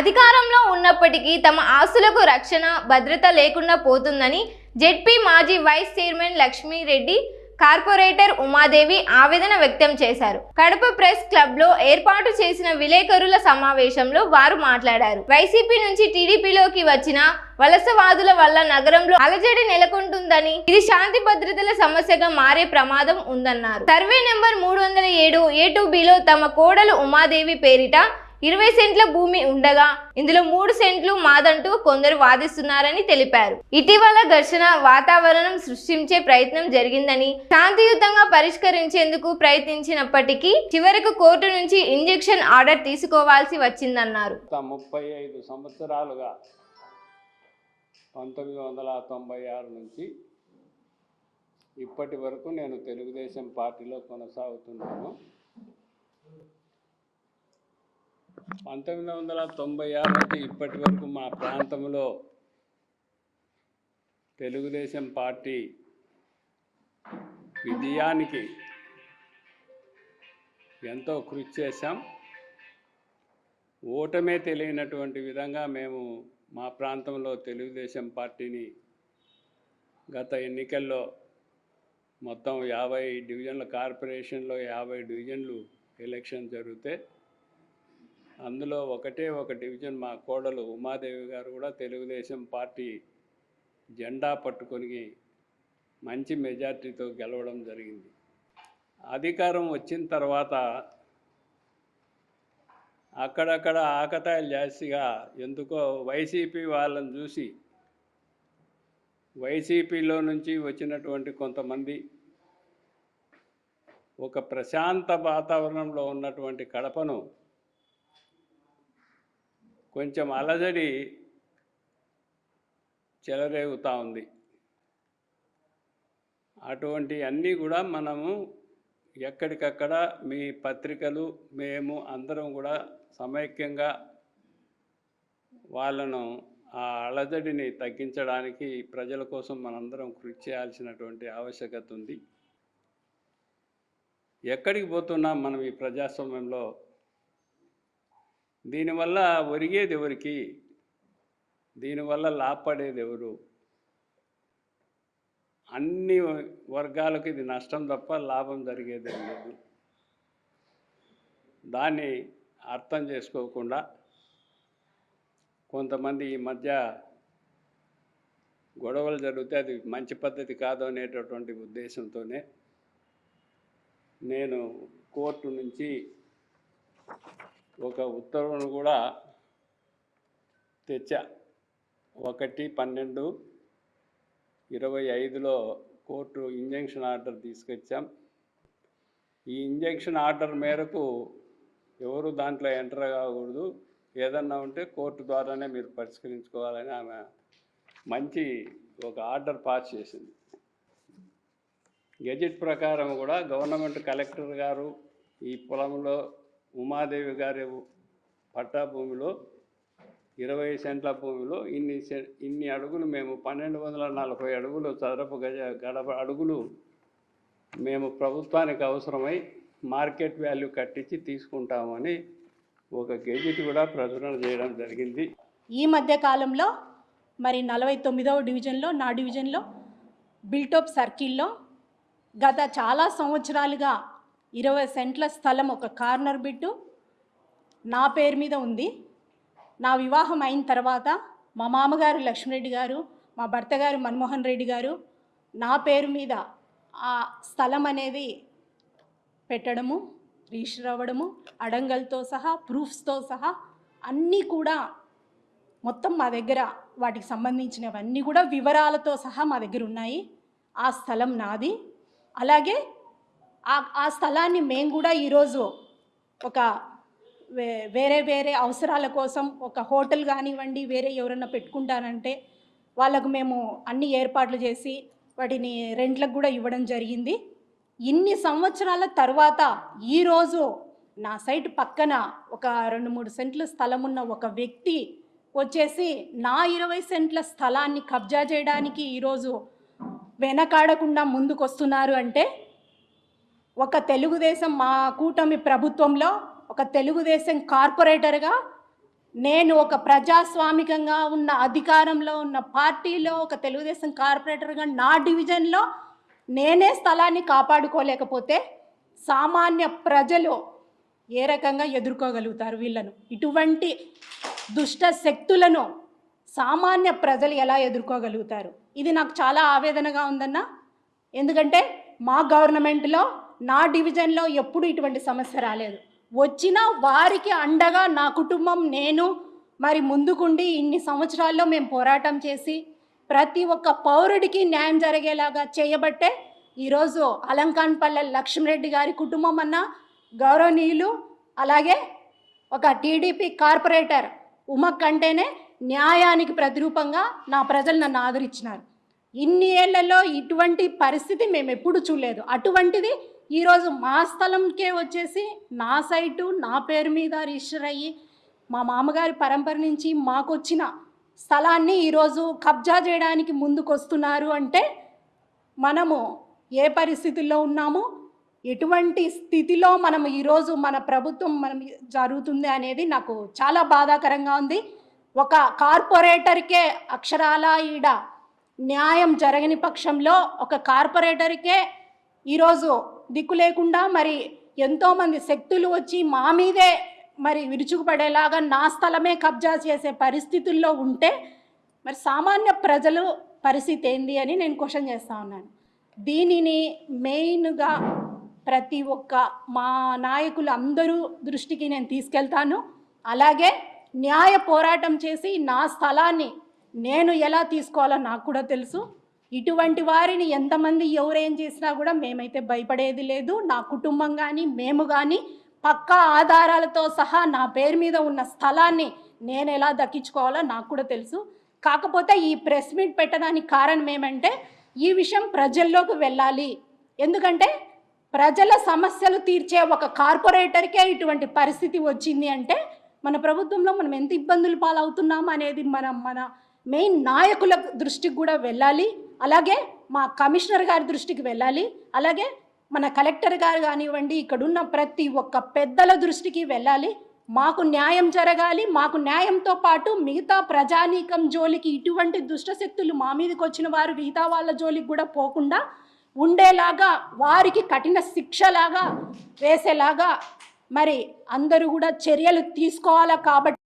అధికారంలో ఉన్నప్పటికీ తమ ఆస్తులకు రక్షణ భద్రత లేకుండా పోతుందని జెడ్పీ మాజీ vice chairman Lakshmi Reddy corporator Umadevi ఆవేదన వ్యక్తం చేశారు. కడప ప్రెస్ క్లబ్లో ఏర్పాటు చేసిన విలేకరుల సమావేశంలో వారు మాట్లాడారు. వైసీపీ నుంచి టీడీపీలోకి వచ్చిన వలసవాదుల వల్ల నగరంలో అలజడి నెలకొంటుందని ఇది శాంతి భద్రతల సమస్యగా మారే ప్రమాదం ఉందన్నారు. సర్వే నెంబర్ మూడు వందల ఏడు ఏ టూ బిలో తమ కోడలు ఉమాదేవి పేరిట ఇరవై సెంట్ల భూమి ఉండగా ఇందులో మూడు సెంట్లు మాదంటూ కొందరు వాదిస్తున్నారని తెలిపారు. ఇటీవల ఘర్షణ వాతావరణం సృష్టించే ప్రయత్నం జరిగిందని శాంతియుతంగా పరిష్కరించేందుకు ప్రయత్నించినప్పటికీ చివరకు కోర్టు నుంచి ఇంజెక్షన్ ఆర్డర్ తీసుకోవాల్సి వచ్చిందన్నారు. ముప్పై ఐదు సంవత్సరాలుగా పంతొమ్మిది వందల తొంభై ఆరు నుంచి ఇప్పటి వరకు నేను తెలుగుదేశం పార్టీలో కొనసాగుతున్నాను. పంతొమ్మిది వందల తొంభై ఆరు నుంచి ఇప్పటి వరకు మా ప్రాంతంలో తెలుగుదేశం పార్టీ విజయానికి ఎంతో కృషి చేశాం. ఓటమే తెలియనటువంటి విధంగా మేము మా ప్రాంతంలో తెలుగుదేశం పార్టీని గత ఎన్నికల్లో మొత్తం యాభై డివిజన్ల కార్పొరేషన్లో యాభై డివిజన్లు ఎలక్షన్ జరిగితే అందులో ఒకటే ఒక డివిజన్ మా కోడలు ఉమాదేవి గారు కూడా తెలుగుదేశం పార్టీ జెండా పట్టుకొని మంచి మెజార్టీతో గెలవడం జరిగింది. అధికారం వచ్చిన తర్వాత అక్కడక్కడ ఆకతాయిలు జాస్తిగా ఎందుకో వైసీపీ వాళ్ళని చూసి వైసీపీలో నుంచి వచ్చినటువంటి కొంతమంది ఒక ప్రశాంత వాతావరణంలో ఉన్నటువంటి కడపను కొంచెం అలజడి చెలరేగుతూ ఉంది. అటువంటి అన్నీ కూడా మనము ఎక్కడికక్కడ మీ పత్రికలు మేము అందరం కూడా సమైక్యంగా వాళ్ళను ఆ అలజడిని తగ్గించడానికి ప్రజల కోసం మనందరం కృషి చేయాల్సినటువంటి ఆవశ్యకత ఉంది. ఎక్కడికి పోతున్నాం మనం ఈ ప్రజాస్వామ్యంలో దీనివల్ల ఒరిగేది ఎవరికి? దీనివల్ల లాభపడేది ఎవరు? అన్ని వర్గాలకు ఇది నష్టం తప్ప లాభం జరిగేది లేదు. దాన్ని అర్థం చేసుకోకుండా కొంతమంది ఈ మధ్య గొడవలు జరిగితే అది మంచి పద్ధతి కాదు అనేటటువంటి ఉద్దేశంతోనే నేను కోర్టు నుంచి ఒక ఉత్తర్వును కూడా తెచ్చా. ఒకటి పన్నెండు ఇరవై ఐదులో కోర్టు ఇంజంక్షన్ ఆర్డర్ తీసుకొచ్చాం. ఈ ఇంజంక్షన్ ఆర్డర్ మేరకు ఎవరు దాంట్లో ఎంటర్ కాకూడదు ఏదన్నా ఉంటే కోర్టు ద్వారానే మీరు పరిష్కరించుకోవాలని ఆమె మంచి ఒక ఆర్డర్ పాస్ చేసింది. గెజెట్ ప్రకారం కూడా గవర్నమెంట్ కలెక్టర్ గారు ఈ పొలంలో ఉమాదేవి గారి పట్టా భూమిలో ఇరవై సెంట్ల భూమిలో ఇన్ని సె- ఇన్ని అడుగులు మేము పన్నెండు వందల నలభై అడుగులు చదరపు గజ గడప అడుగులు మేము ప్రభుత్వానికి అవసరమై మార్కెట్ వాల్యూ కట్టించి తీసుకుంటామని ఒక గెజిట్ కూడా ప్రచురణ చేయడం జరిగింది. ఈ మధ్య కాలంలో మరి నలభై తొమ్మిదవ డివిజన్లో నా డివిజన్లో బిల్టోప్ సర్కిల్లో గత చాలా సంవత్సరాలుగా ఇరవై సెంట్ల స్థలం ఒక కార్నర్ బిట్టు. నా పేరు మీద ఉంది. నా వివాహం అయిన తర్వాత మా మామగారు లక్ష్మణరెడ్డి గారు మా భర్త గారు మన్మోహన్ రెడ్డి గారు నా పేరు మీద ఆ స్థలం అనేది పెట్టడము రిజిస్టర్ అవ్వడము అడంగల్తో సహా ప్రూఫ్స్తో సహా అన్నీ కూడా మొత్తం మా దగ్గర వాటికి సంబంధించినవన్నీ కూడా వివరాలతో సహా మా దగ్గర ఉన్నాయి. ఆ స్థలం నాది. అలాగే ఆ ఆ స్థలాన్ని మేము కూడా ఈరోజు ఒక వే- వేరే వేరే అవసరాల కోసం ఒక హోటల్ కానివ్వండి వేరే ఎవరన్నా పెట్టుకుంటానంటే వాళ్ళకు మేము అన్ని ఏర్పాట్లు చేసి వాటిని రెంట్లకు కూడా ఇవ్వడం జరిగింది. ఇన్ని సంవత్సరాల తర్వాత ఈరోజు నా సైట్ పక్కన ఒక రెండు మూడు సెంట్ల స్థలం ఉన్న ఒక వ్యక్తి వచ్చేసి నా ఇరవై సెంట్ల స్థలాన్ని కబ్జా చేయడానికి ఈరోజు వెనకాడకుండా ముందుకు వస్తున్నారు అంటే ఒక తెలుగుదేశం మా కూటమి ప్రభుత్వంలో ఒక తెలుగుదేశం కార్పొరేటర్గా నేను ఒక ప్రజాస్వామికంగా ఉన్న అధికారంలో ఉన్న పార్టీలో ఒక తెలుగుదేశం కార్పొరేటర్గా నా డివిజన్లో నేనే స్థలాన్ని కాపాడుకోలేకపోతే సామాన్య ప్రజలు ఏ రకంగా ఎదుర్కోగలుగుతారు వీళ్ళను? ఇటువంటి దుష్ట శక్తులను సామాన్య ప్రజలు ఎలా ఎదుర్కోగలుగుతారు? ఇది నాకు చాలా ఆవేదనగా ఉందన్న. ఎందుకంటే మా గవర్నమెంట్లో నా డివిజన్లో ఎప్పుడు ఇటువంటి సమస్య రాలేదు. వచ్చినా వారికి అండగా నా కుటుంబం నేను మరి ముందుకుండి ఇన్ని సంవత్సరాల్లో మేము పోరాటం చేసి ప్రతి ఒక్క పౌరుడికి న్యాయం జరిగేలాగా చేయబట్టే ఈరోజు అలంకాన్పల్లె లక్ష్మరెడ్డి గారి కుటుంబం అన్న గౌరవనీయులు అలాగే ఒక టీడీపీ కార్పొరేటర్ ఉమక్ అంటేనే న్యాయానికి ప్రతిరూపంగా నా ప్రజలు నన్ను ఆదరించినారు. ఇన్ని ఏళ్ళలో ఇటువంటి పరిస్థితి మేము ఎప్పుడు చూడలేదు. అటువంటిది ఈరోజు మా స్థలంకే వచ్చేసి నా సైటు నా పేరు మీద రిజిస్టర్ అయ్యి మా మామగారి పరంపర నుంచి మాకు వచ్చిన స్థలాన్ని ఈరోజు కబ్జా చేయడానికి ముందుకు వస్తున్నారు అంటే మనము ఏ పరిస్థితుల్లో ఉన్నాము? ఎటువంటి స్థితిలో మనం ఈరోజు మన ప్రభుత్వం మనం జరుగుతుంది అనేది నాకు చాలా బాధాకరంగా ఉంది. ఒక కార్పొరేటర్కే అక్షరాల ఈడ న్యాయం జరగని పక్షంలో ఒక కార్పొరేటర్కే ఈరోజు దిక్కు లేకుండా మరి ఎంతోమంది శక్తులు వచ్చి మా మీదే మరి విరుచుకుపడేలాగా నా స్థలమే కబ్జా చేసే పరిస్థితుల్లో ఉంటే మరి సామాన్య ప్రజలు పరిస్థితి ఏంది అని నేను క్వశ్చన్ చేస్తా ఉన్నాను. దీనిని మెయిన్గా ప్రతి ఒక్క మా నాయకులు అందరూ దృష్టికి నేను తీసుకెళ్తాను. అలాగే న్యాయ పోరాటం చేసి నా స్థలాన్ని నేను ఎలా తీసుకోవాలో నాకు కూడా తెలుసు. ఇటువంటి వారిని ఎంతమంది ఎవరేం చేసినా కూడా మేమైతే భయపడేది లేదు. నా కుటుంబం కానీ మేము కానీ పక్కా ఆధారాలతో సహా నా పేరు మీద ఉన్న స్థలాన్ని నేను ఎలా దక్కించుకోవాలో నాకు కూడా తెలుసు. కాకపోతే ఈ ప్రెస్ మీట్ పెట్టడానికి కారణం ఏమంటే ఈ విషయం ప్రజల్లోకి వెళ్ళాలి. ఎందుకంటే ప్రజల సమస్యలు తీర్చే ఒక కార్పొరేటర్కే ఇటువంటి పరిస్థితి వచ్చింది అంటే మన ప్రభుత్వంలో మనం ఎంత ఇబ్బందులు పాలవుతున్నాం అనేది మన మన మెయిన్ నాయకుల దృష్టికి కూడా వెళ్ళాలి. అలాగే మా కమిషనర్ గారి దృష్టికి వెళ్ళాలి. అలాగే మన కలెక్టర్ గారు కానివ్వండి ఇక్కడున్న ప్రతి ఒక్క పెద్దల దృష్టికి వెళ్ళాలి. మాకు న్యాయం జరగాలి. మాకు న్యాయంతో పాటు మిగతా ప్రజానీకం జోలికి ఇటువంటి దుష్టశక్తులు మా మీదకి వచ్చిన వారు మిగతా వాళ్ళ జోలికి కూడా పోకుండా ఉండేలాగా వారికి కఠిన శిక్షలాగా వేసేలాగా మరి అందరూ కూడా చర్యలు తీసుకోవాలా కాబట్టి